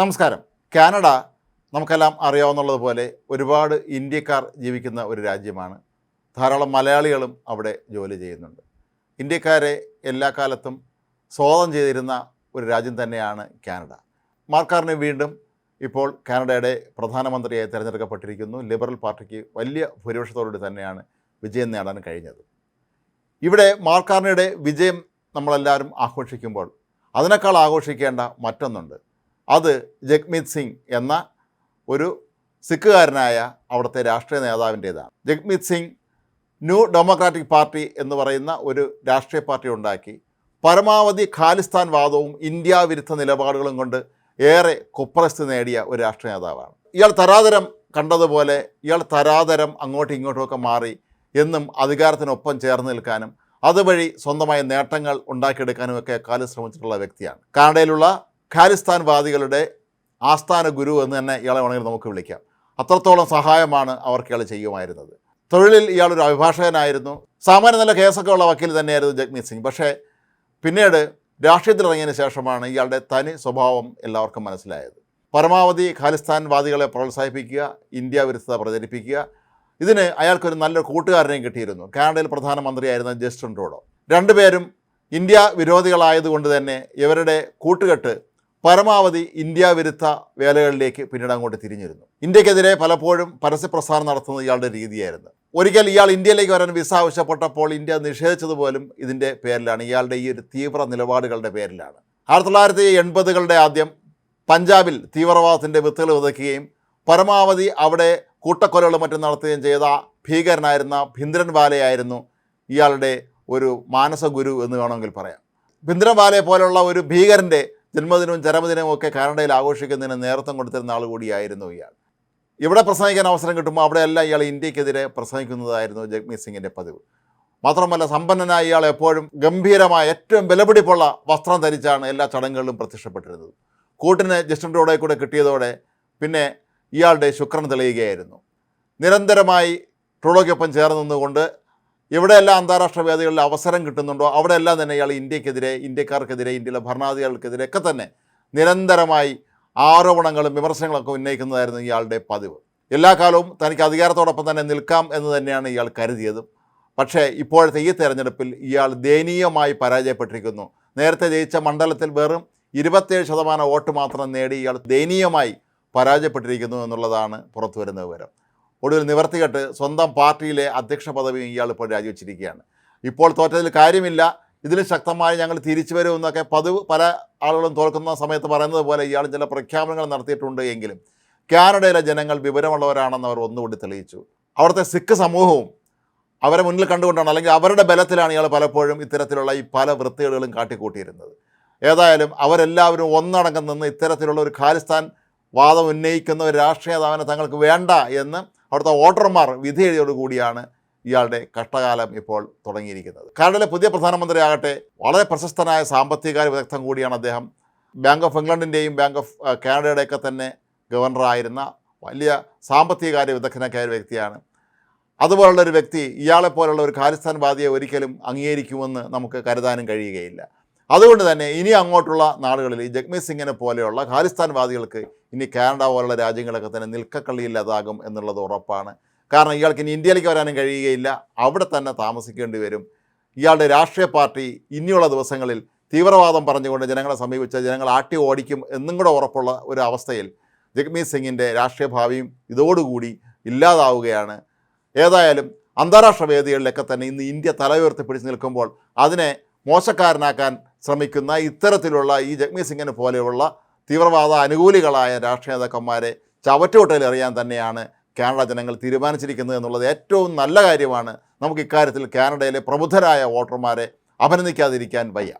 നമസ്കാരം. കാനഡ നമുക്കെല്ലാം അറിയാവുന്നതുപോലെ ഒരുപാട് ഇന്ത്യക്കാർ ജീവിക്കുന്ന ഒരു രാജ്യമാണ്. ധാരാളം മലയാളികളും അവിടെ ജോലി ചെയ്യുന്നുണ്ട്. ഇന്ത്യക്കാരെ എല്ലാ കാലത്തും സ്വാഗതം ചെയ്തിരുന്ന ഒരു രാജ്യം തന്നെയാണ് കാനഡ. മാർക്കാറിനെ വീണ്ടും ഇപ്പോൾ കാനഡയുടെ പ്രധാനമന്ത്രിയായി തിരഞ്ഞെടുക്കപ്പെട്ടിരിക്കുന്നു. ലിബറൽ പാർട്ടിക്ക് വലിയ ഭൂരിപക്ഷത്തോടുകൂടി തന്നെയാണ് വിജയം നേടാൻ കഴിഞ്ഞത്. ഇവിടെ മാർക്കാറിനയുടെ വിജയം നമ്മളെല്ലാവരും ആഘോഷിക്കുമ്പോൾ അതിനേക്കാൾ ആഘോഷിക്കേണ്ട മറ്റൊന്നുണ്ട്. അത് ജഗ്മീത് സിംഗ് എന്ന ഒരു സിഖുകാരനായ അവിടുത്തെ രാഷ്ട്രീയ നേതാവിന്റേതാണ്. Jagmeet Singh new democratic party എന്ന് പറയുന്ന ഒരു രാഷ്ട്രീയ പാർട്ടി ഉണ്ടാക്കി. പരമാവധി ഖാലിസ്ഥാൻ വാദവും ഇന്ത്യ വിരുദ്ധ നിലപാടുകളും കൊണ്ട് ഏറെ കുപ്രസ്ഥ നേടിയ ഒരു രാഷ്ട്രീയ നേതാവാണ്. ഇയാൾ തരാതരം കണ്ടതുപോലെ ഇയാൾ തരാതരം അങ്ങോട്ടും ഇങ്ങോട്ടുമൊക്കെ മാറി എന്നും അധികാരത്തിനൊപ്പം ചേർന്ന് നിൽക്കാനും അതുവഴി സ്വന്തമായ നേട്ടങ്ങൾ ഉണ്ടാക്കിയെടുക്കാനും ഒക്കെ കാലം ശ്രമിച്ചിട്ടുള്ള വ്യക്തിയാണ്. കാനഡയിലുള്ള ഖാലിസ്ഥാൻ വാദികളുടെ ആസ്ഥാന ഗുരു എന്ന് തന്നെ ഇയാളെ വേണമെങ്കിൽ നമുക്ക് വിളിക്കാം. അത്രത്തോളം സഹായമാണ് അവർക്ക് ഇയാൾ ചെയ്യുമായിരുന്നത്. തൊഴിലിൽ ഇയാളൊരു അഭിഭാഷകനായിരുന്നു. സാമാന്യ നല്ല കേസൊക്കെ ഉള്ള വക്കീൽ തന്നെയായിരുന്നു ജഗ്മീത് സിംഗ്. പക്ഷേ പിന്നീട് രാഷ്ട്രീയത്തിൽ ഇറങ്ങിയതിന് ശേഷമാണ് ഇയാളുടെ തനി സ്വഭാവം എല്ലാവർക്കും മനസ്സിലായത്. പരമാവധി ഖാലിസ്ഥാൻ വാദികളെ പ്രോത്സാഹിപ്പിക്കുക ഇന്ത്യ വിരുദ്ധത പ്രചരിപ്പിക്കുക. ഇതിന് അയാൾക്കൊരു നല്ലൊരു കൂട്ടുകാരനെയും കിട്ടിയിരുന്നു. കാനഡയിൽ പ്രധാനമന്ത്രിയായിരുന്ന ജസ്റ്റിൻ ട്രൂഡോ. രണ്ടുപേരും ഇന്ത്യ വിരോധികളായതുകൊണ്ട് തന്നെ ഇവരുടെ കൂട്ടുകെട്ട് പരമാവധി ഇന്ത്യ വിരുദ്ധ വേലകളിലേക്ക് പിന്നീട് അങ്ങോട്ട് തിരിഞ്ഞിരുന്നു. ഇന്ത്യക്കെതിരെ പലപ്പോഴും പരസ്യപ്രസാരം നടത്തുന്നത് ഇയാളുടെ രീതിയായിരുന്നു. ഒരിക്കൽ ഇയാൾ ഇന്ത്യയിലേക്ക് വരാൻ വിസ ആവശ്യപ്പെട്ടപ്പോൾ ഇന്ത്യ നിഷേധിച്ചതുപോലും ഇതിന്റെ പേരിലാണ്. ഇയാളുടെ ഈ ഒരു തീവ്ര നിലപാടുകളുടെ പേരിലാണ്. ആയിരത്തി തൊള്ളായിരത്തി എൺപതുകളുടെ ആദ്യം പഞ്ചാബിൽ തീവ്രവാദത്തിന്റെ വിത്തുകൾ വിതയ്ക്കുകയും പരമാവധി അവിടെ കൂട്ടക്കൊലകളും മറ്റും നടത്തുകയും ചെയ്ത ഭീകരനായിരുന്ന ഭിന്ദ്രൻ വാലയായിരുന്നു ഇയാളുടെ ഒരു മാനസഗുരു എന്ന് വേണമെങ്കിൽ പറയാം. ഭിന്ദ്രൻ വാലയെ പോലുള്ള ഒരു ഭീകരന്റെ ജന്മദിനവും ചരമദിനവും ഒക്കെ കാനഡയിൽ ആഘോഷിക്കുന്നതിന് നേതൃത്വം കൊടുത്തിരുന്ന ആൾ കൂടിയായിരുന്നു ഇയാൾ. ഇവിടെ പ്രസംഗിക്കാൻ അവസരം കിട്ടുമ്പോൾ അവിടെയെല്ലാം ഇയാൾ ഇന്ത്യക്കെതിരെ പ്രസംഗിക്കുന്നതായിരുന്നു ജഗ്മീത് സിംഗിന്റെ പതിവ്. മാത്രമല്ല സമ്പന്നനായ ഇയാൾ എപ്പോഴും ഗംഭീരമായ ഏറ്റവും വിലപിടിപ്പുള്ള വസ്ത്രം ധരിച്ചാണ് എല്ലാ ചടങ്ങുകളിലും പ്രത്യക്ഷപ്പെട്ടിരുന്നത്. കൂട്ടിന് ജസ്റ്റിൻ റോഡെ കൂടെ കിട്ടിയതോടെ പിന്നെ ഇയാളുടെ ശുക്രൻ തെളിയുകയായിരുന്നു. നിരന്തരമായി ട്രോളോയ്ക്കൊപ്പം ചേർന്ന് നിന്നുകൊണ്ട് എവിടെയെല്ലാം അന്താരാഷ്ട്ര വേദികളിൽ അവസരം കിട്ടുന്നുണ്ടോ? അവിടെയെല്ലാം തന്നെ ഇയാൾ ഇന്ത്യക്കെതിരെ ഇന്ത്യക്കാർക്കെതിരെ ഇന്ത്യയിലെ ഭരണാധികാരികൾക്കെതിരെ ഒക്കെ തന്നെ നിരന്തരമായി ആരോപണങ്ങളും വിമർശനങ്ങളൊക്കെ ഉന്നയിക്കുന്നതായിരുന്നു ഇയാളുടെ പതിവ്. എല്ലാ കാലവും തനിക്ക് അധികാരത്തോടൊപ്പം തന്നെ നിൽക്കാം എന്ന് തന്നെയാണ് ഇയാൾ കരുതിയതും. പക്ഷേ ഇപ്പോഴത്തെ ഈ തെരഞ്ഞെടുപ്പിൽ ഇയാൾ ദയനീയമായി പരാജയപ്പെട്ടിരിക്കുന്നു. നേരത്തെ ജയിച്ച മണ്ഡലത്തിൽ വെറും ഇരുപത്തേഴ് ശതമാനം വോട്ട് മാത്രം നേടി ഇയാൾ ദയനീയമായി പരാജയപ്പെട്ടിരിക്കുന്നു എന്നുള്ളതാണ് പുറത്തു വരുന്ന വിവരം. ഒടുവിൽ നിവർത്തികെട്ട് സ്വന്തം പാർട്ടിയിലെ അധ്യക്ഷ പദവിയും ഇയാൾ ഇപ്പോൾ രാജിവെച്ചിരിക്കുകയാണ്. ഇപ്പോൾ തോറ്റതിൽ കാര്യമില്ല. ഇതിൽ ശക്തമായി ഞങ്ങൾ തിരിച്ചു വരുമെന്നൊക്കെ പതിവ് പല ആളുകളും തോൽക്കുന്ന സമയത്ത് പറയുന്നത് പോലെ ഇയാൾ ചില പ്രഖ്യാപനങ്ങൾ നടത്തിയിട്ടുണ്ട് എങ്കിലും കാനഡയിലെ ജനങ്ങൾ വിവരമുള്ളവരാണെന്ന് അവർ ഒന്നുകൂടി തെളിയിച്ചു. അവിടുത്തെ സിഖ് സമൂഹവും അവരെ മുന്നിൽ കണ്ടുകൊണ്ടാണ് അല്ലെങ്കിൽ അവരുടെ ബലത്തിലാണ് ഇയാൾ പലപ്പോഴും ഇത്തരത്തിലുള്ള ഈ പല വൃത്തികേടുകളും കാട്ടിക്കൂട്ടിയിരുന്നത്. ഏതായാലും അവരെല്ലാവരും ഒന്നടങ്കം നിന്ന് ഇത്തരത്തിലുള്ള ഒരു ഖാലിസ്ഥാൻ വാദം ഉന്നയിക്കുന്ന ഒരു രാഷ്ട്രീയ നേതാവിനെ തങ്ങൾക്ക് വേണ്ട എന്ന് അവിടുത്തെ വോട്ടർമാർ വിധി എഴുതിയോടുകൂടിയാണ് ഇയാളുടെ കഷ്ടകാലം ഇപ്പോൾ തുടങ്ങിയിരിക്കുന്നത്. കാനഡയിലെ പുതിയ പ്രധാനമന്ത്രിയാകട്ടെ വളരെ പ്രശസ്തനായ സാമ്പത്തിക വിദഗ്ധൻ കൂടിയാണ് അദ്ദേഹം. ബാങ്ക് ഓഫ് ഇംഗ്ലണ്ടിന്റെയും ബാങ്ക് ഓഫ് കാനഡയുടെയൊക്കെ തന്നെ ഗവർണറായിരുന്ന വലിയ സാമ്പത്തിക കാര്യ വിദഗ്ധനൊക്കെ ഒരു വ്യക്തിയാണ്. അതുപോലുള്ള ഒരു വ്യക്തി ഇയാളെപ്പോലുള്ള ഒരു ഖാലിസ്ഥാൻവാദിയെ ഒരിക്കലും അംഗീകരിക്കുമെന്ന് നമുക്ക് കരുതാനും കഴിയുകയില്ല. അതുകൊണ്ട് തന്നെ ഇനി അങ്ങോട്ടുള്ള നാടുകളിൽ ഈ ജഗ്മീത് സിംഗിനെ പോലെയുള്ള ഖാലിസ്ഥാൻവാദികൾക്ക് ഇനി കാനഡ പോലുള്ള രാജ്യങ്ങളൊക്കെ തന്നെ നിൽക്കക്കള്ളിയില്ലാതാകും എന്നുള്ളത് ഉറപ്പാണ്. കാരണം ഇയാൾക്ക് ഇനി ഇന്ത്യയിലേക്ക് വരാനും കഴിയുകയില്ല. അവിടെ തന്നെ താമസിക്കേണ്ടി വരും. ഇയാളുടെ രാഷ്ട്രീയ പാർട്ടി ഇനിയുള്ള ദിവസങ്ങളിൽ തീവ്രവാദം പറഞ്ഞുകൊണ്ട് ജനങ്ങളെ സമീപിച്ച് ജനങ്ങൾ ആട്ടി ഓടിക്കും എന്നും കൂടെ ഉറപ്പുള്ള ഒരു അവസ്ഥയിൽ ജഗ്മീത് സിംഗിന്റെ രാഷ്ട്രീയ ഭാവിയും ഇതോടുകൂടി ഇല്ലാതാവുകയാണ്. ഏതായാലും അന്താരാഷ്ട്ര വേദികളിലൊക്കെ തന്നെ ഇന്ന് ഇന്ത്യ തല ഉയർത്തി പിടിച്ചു നിൽക്കുമ്പോൾ അതിനെ മോശക്കാരനാക്കാൻ ശ്രമിക്കുന്ന ഇത്തരത്തിലുള്ള ഈ ജഗ്മീത് സിംഗിനെ പോലെയുള്ള തീവ്രവാദ അനുകൂലികളായ രാഷ്ട്രീയ നേതാക്കന്മാരെ ചവറ്റുകൊട്ടയിൽ എറിയാൻ തന്നെയാണ് കാനഡ ജനങ്ങൾ തീരുമാനിച്ചിരിക്കുന്നത് എന്നുള്ളത് ഏറ്റവും നല്ല കാര്യമാണ്. നമുക്ക് ഇക്കാര്യത്തിൽ കാനഡയിലെ പ്രബുദ്ധരായ വോട്ടർമാരെ അഭിനന്ദിക്കാതിരിക്കാൻ വയ്യ.